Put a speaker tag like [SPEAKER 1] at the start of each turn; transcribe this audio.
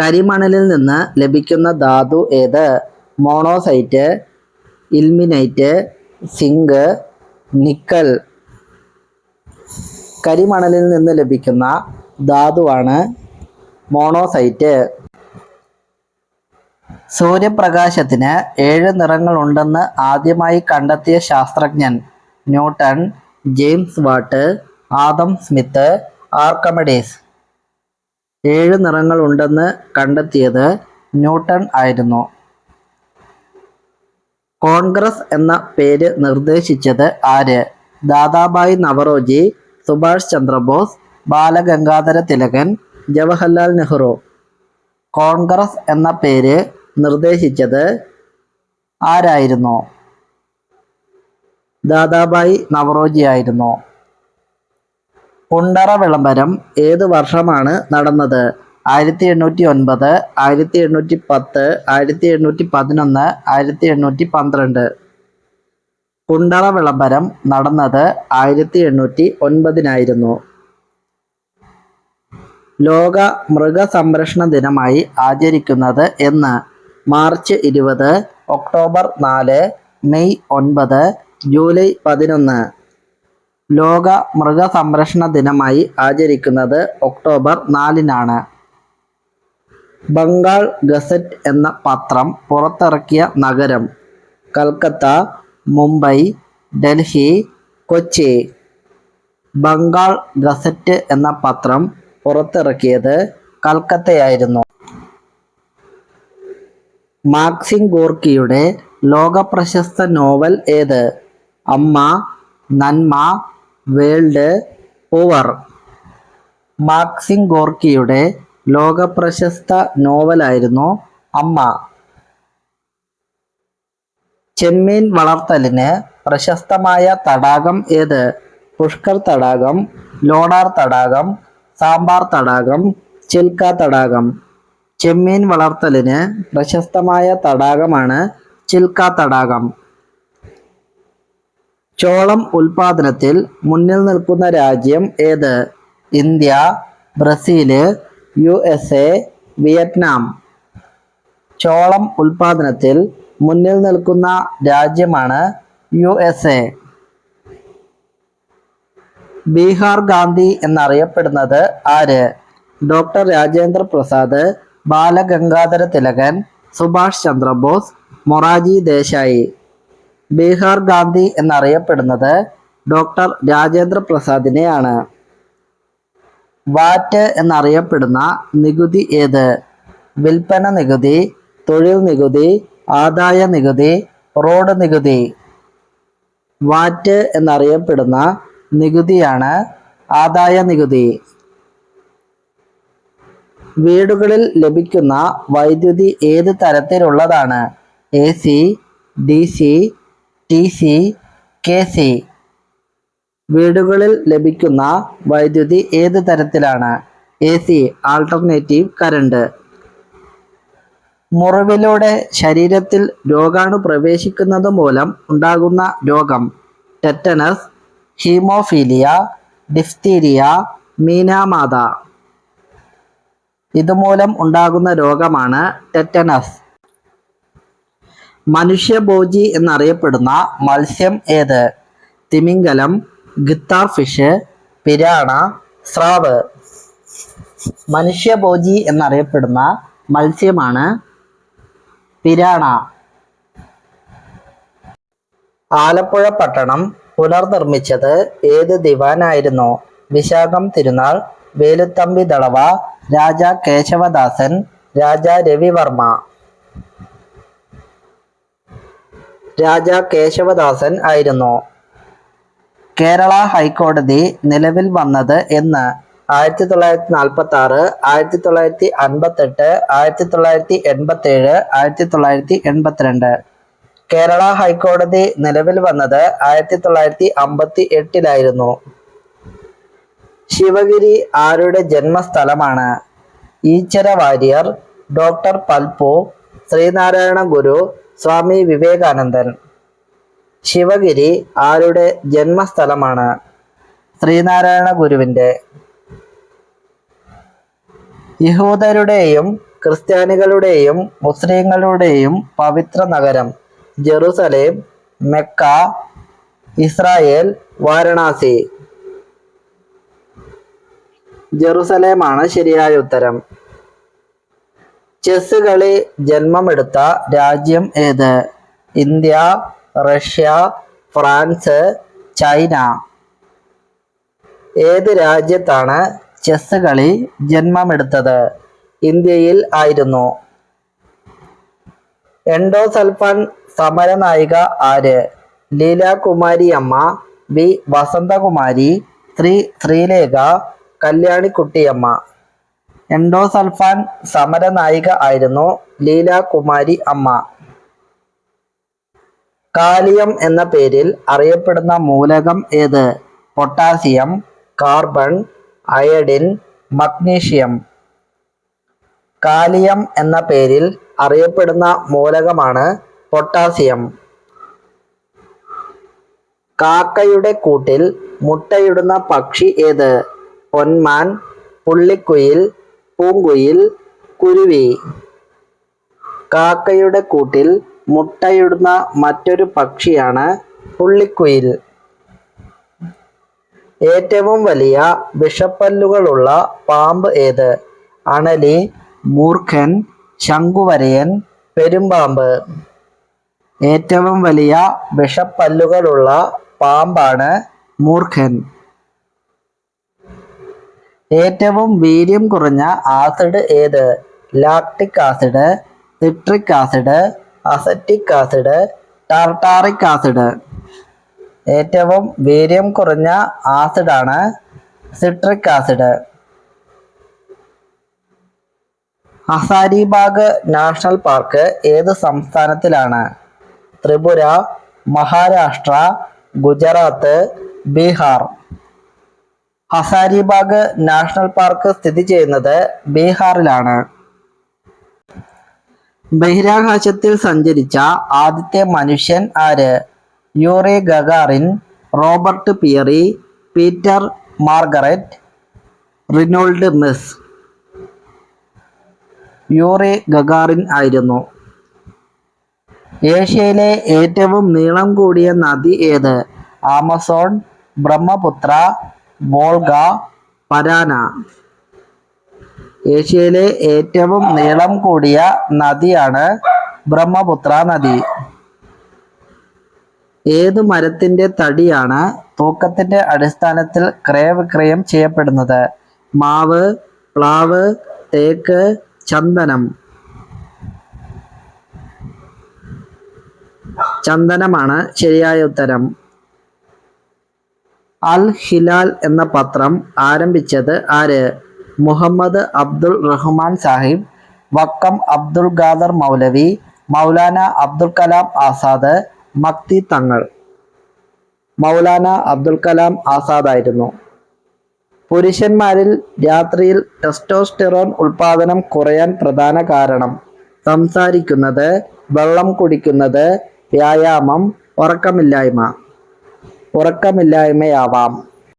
[SPEAKER 1] കരിമണലിൽ നിന്ന് ലഭിക്കുന്ന ധാതു ഏത്? Monazite ilmenite zinc nickel. കരിമണലിൽ നിന്ന് ലഭിക്കുന്ന ധാതുവാണ് മോണോസൈറ്റ്. സൂര്യപ്രകാശത്തിന് ഏഴ് നിറങ്ങളുണ്ടെന്ന് ആദ്യമായി കണ്ടെത്തിയ ശാസ്ത്രജ്ഞൻ Newton James Watt Adam Smith Archimedes. ഏഴ് നിറങ്ങളുണ്ടെന്ന് കണ്ടെത്തിയത് ന്യൂട്ടൺ ആയിരുന്നു. കോൺഗ്രസ് എന്ന പേര് നിർദ്ദേശിച്ചത് ആര്? ദാദാബായ് നവറോജി സുഭാഷ് ചന്ദ്രബോസ് ബാലഗംഗാധര തിലകൻ ജവഹർലാൽ നെഹ്റു. കോൺഗ്രസ് എന്ന പേര് നിർദ്ദേശിച്ചത് ആരായിരുന്നു? ദാദാബായ് നവറോജി ആയിരുന്നു. കുണ്ടറ വിളംബരം ഏത് വർഷമാണ് നടന്നത്? ആയിരത്തി എണ്ണൂറ്റി ഒൻപത് ആയിരത്തി എണ്ണൂറ്റി പത്ത് ആയിരത്തി എണ്ണൂറ്റി പതിനൊന്ന് ആയിരത്തി എണ്ണൂറ്റി പന്ത്രണ്ട് കുണ്ടറ വിളംബരം നടന്നത് ആയിരത്തി എണ്ണൂറ്റി ഒൻപതിനായിരുന്നു ലോക മൃഗസംരക്ഷണ ദിനമായി ആചരിക്കുന്നത് എന്ന് മാർച്ച് ഇരുപത് ഒക്ടോബർ നാല് മെയ് ഒൻപത് ജൂലൈ പതിനൊന്ന്. ലോക മൃഗസംരക്ഷണ ദിനമായി ആചരിക്കുന്നത് ഒക്ടോബർ നാലിനാണ്. ബംഗാൾ ഗസറ്റ് എന്ന പത്രം പുറത്തിറക്കിയ നഗരം കൽക്കത്ത മുംബൈ ഡൽഹി കൊച്ചി. ബംഗാൾ ഗസറ്റ് എന്ന പത്രം പുറത്തിറക്കിയത് കൽക്കത്തയായിരുന്നു. മാക്സിം ഗോർക്കിയുടെ ലോകപ്രശസ്ത നോവൽ ഏത്? അമ്മ നന്മ വേൾഡ് ഓവർ. മാക്സിം ഗോർക്കിയുടെ ലോകപ്രശസ്ത നോവലായിരുന്നു അമ്മ. ചെമ്മീൻ വളർത്തലിന് പ്രശസ്തമായ തടാകം ഏത്? പുഷ്കർ തടാകം ലോണാർ തടാകം സാമ്പാർ തടാകം ചിൽക്ക തടാകം. ചെമ്മീൻ വളർത്തലിന് പ്രശസ്തമായ തടാകമാണ് ചിൽക്ക തടാകം. ചോളം ഉൽപാദനത്തിൽ മുന്നിൽ നിൽക്കുന്ന രാജ്യം ഏത്? India Brazil U S A Vietnam. ചോളം ഉൽപാദനത്തിൽ മുന്നിൽ നിൽക്കുന്ന രാജ്യമാണ് U S A Bihar Gandhi എന്നറിയപ്പെടുന്നത് ആര്? ഡോക്ടർ രാജേന്ദ്ര പ്രസാദ് ബാലഗംഗാധര തിലകൻ സുഭാഷ് ചന്ദ്രബോസ് മൊറാജി ദേശായി. ബീഹാർ ഗാന്ധി എന്നറിയപ്പെടുന്നത് ഡോക്ടർ രാജേന്ദ്ര പ്രസാദിനെയാണ്. വാറ്റ് എന്നറിയപ്പെടുന്ന നികുതി ഏത്? വിൽപ്പന നികുതി തൊഴിൽ നികുതി ആദായ നികുതി റോഡ് നികുതി. വാറ്റ് എന്നറിയപ്പെടുന്ന നികുതിയാണ് ആദായ നികുതി. വീടുകളിൽ ലഭിക്കുന്ന വൈദ്യുതി ഏത് തരത്തിലുള്ളതാണ്? A C D C T C K C വീടുകളിൽ ലഭിക്കുന്ന വൈദ്യുതി ഏത് തരത്തിലാണ്? A C alternative current. മുറിവിലൂടെ ശരീരത്തിൽ രോഗാണു പ്രവേശിക്കുന്നത് മൂലം ഉണ്ടാകുന്ന രോഗം. Tetanus haemophilia diphtheria Minamata. ഇതുമൂലം ഉണ്ടാകുന്ന രോഗമാണ് ടെറ്റനസ്. മനുഷ്യഭോജി എന്നറിയപ്പെടുന്ന മത്സ്യം ഏത്? തിമിംഗലം ഗിത്താർ ഫിഷ് പിരാണ സ്രാവ്. മനുഷ്യഭോജി എന്നറിയപ്പെടുന്ന മത്സ്യമാണ് പിരാണ. ആലപ്പുഴ പട്ടണം പുനർനിർമ്മിച്ചത് ഏത് ദിവാനായിരുന്നു? വിശാഖം തിരുനാൾ വേലുത്തമ്പി ദളവ രാജ കേശവദാസൻ രാജ രവിവർമ്മ. രാജ കേശവദാസൻ ആയിരുന്നു. കേരള ഹൈക്കോടതി നിലവിൽ വന്നത് എന്ന് ആയിരത്തി തൊള്ളായിരത്തി നാൽപ്പത്തി ആറ് ആയിരത്തി തൊള്ളായിരത്തി അൻപത്തെട്ട് ആയിരത്തി തൊള്ളായിരത്തി എൺപത്തി ഏഴ് ആയിരത്തി തൊള്ളായിരത്തി എൺപത്തിരണ്ട് കേരള ഹൈക്കോടതി നിലവിൽ വന്നത് ആയിരത്തി തൊള്ളായിരത്തി അമ്പത്തി എട്ടിലായിരുന്നു ശിവഗിരി ആരുടെ ജന്മസ്ഥലമാണ്? ഈച്ചര വാര്യർ ഡോക്ടർ പൽപു ശ്രീനാരായണ ഗുരു സ്വാമി വിവേകാനന്ദൻ. ശിവഗിരി ആരുടെ ജന്മസ്ഥലമാണ്? ശ്രീനാരായണ ഗുരുവിന്റെ. യഹൂദരുടെയും ക്രിസ്ത്യാനികളുടെയും മുസ്ലിങ്ങളുടെയും പവിത്ര നഗരം ജെറുസലേം മെക്ക ഇസ്രായേൽ വാരണാസി. ജെറുസലേമാണ് ശരിയായ ഉത്തരം. ചെസ് കളി ജന്മമെടുത്ത രാജ്യം ഏത്? India Russia France China. ഏത് രാജ്യത്താണ് ചെസ് കളി ജന്മമെടുത്തത്? ഇന്ത്യയിൽ ആയിരുന്നു. എൻഡോ എൻഡോസൾഫാൻ സമരനായിക ആര്? ലീലാകുമാരി അമ്മ വി. വസന്തകുമാരി ശ്രീ. ശ്രീലേഖ കല്യാണിക്കുട്ടിയമ്മ. എൻഡോസൾഫാൻ സമരനായിക ആയിരുന്നു ലീലാകുമാരി അമ്മ. കാലിയം എന്ന പേരിൽ അറിയപ്പെടുന്ന മൂലകം ഏത്? Potassium carbon iodine magnesium. Kalium എന്ന പേരിൽ അറിയപ്പെടുന്ന മൂലകമാണ് പൊട്ടാസിയം. കാക്കയുടെ കൂട്ടിൽ മുട്ടയിടുന്ന പക്ഷി ഏത്? പൊന്മാൻ പുള്ളിക്കുയിൽ പൂങ്കുയിൽ കുരുവി. കാക്കയുടെ കൂട്ടിൽ മുട്ടയിടുന്ന മറ്റൊരു പക്ഷിയാണ് പുള്ളിക്കുയിൽ ഏറ്റവും വലിയ വിഷപ്പല്ലുകളുള്ള പാമ്പ് ഏത്? അണലി മൂർഖൻ ശംഖുവരയൻ പെരുമ്പാമ്പ്. ഏറ്റവും വലിയ വിഷപ്പല്ലുകളുള്ള പാമ്പാണ് മൂർഖൻ. ഏറ്റവും വീര്യം കുറഞ്ഞ ആസിഡ് ഏത്? Lactic acid citric acid acetic acid tartaric acid. ഏറ്റവും വീര്യം കുറഞ്ഞ ആസിഡാണ് citric acid. Hazaribagh national park ഏത് സംസ്ഥാനത്തിലാണ്? ത്രിപുര മഹാരാഷ്ട്ര ഗുജറാത്ത് ബീഹാർ. ഹസാരിബാഗ് നാഷണൽ പാർക്ക് സ്ഥിതി ചെയ്യുന്നത് ബീഹാറിലാണ്. ബഹിരാകാശത്തിൽ സഞ്ചരിച്ച ആദ്യത്തെ മനുഷ്യൻ ആര്? Yuri Gagarin Robert Peary Peter Margaret Reynold miss. Yuri Gagarin ആയിരുന്നു. ഏഷ്യയിലെ ഏറ്റവും നീളം കൂടിയ നദി ഏത്? Amazon Brahmaputra Volga Parana. ഏഷ്യയിലെ ഏറ്റവും നീളം കൂടിയ നദിയാണ് ബ്രഹ്മപുത്ര നദി. ഏത് മരത്തിന്റെ തടിയാണ് തൂക്കത്തിന്റെ അടിസ്ഥാനത്തിൽ ക്രയവിക്രയം ചെയ്യപ്പെടുന്നത്? മാവ് പ്ലാവ് തേക്ക് ചന്ദനം. ചന്ദനമാണ് ശരിയായ ഉത്തരം. അൽ ഹിലാൽ എന്ന പത്രം ആരംഭിച്ചത് ആര്? മുഹമ്മദ് അബ്ദുൾ റഹ്മാൻ സാഹിബ് വക്കം അബ്ദുൾ ഖാദർ മൗലവി മൗലാന അബ്ദുൽ കലാം ആസാദ് മക്തി തങ്ങൾ. മൗലാന അബ്ദുൽ കലാം ആസാദ് ആയിരുന്നു പുരുഷന്മാരിൽ രാത്രിയിൽ ടെസ്റ്റോസ്റ്റിറോൺ ഉൽപാദനം കുറയാൻ പ്രധാന കാരണം സംസാരിക്കുന്നത് വെള്ളം കുടിക്കുന്നത് വ്യായാമം ഉറക്കമില്ലായ്മ. ഉറക്കമില്ലായ്മയാവാം.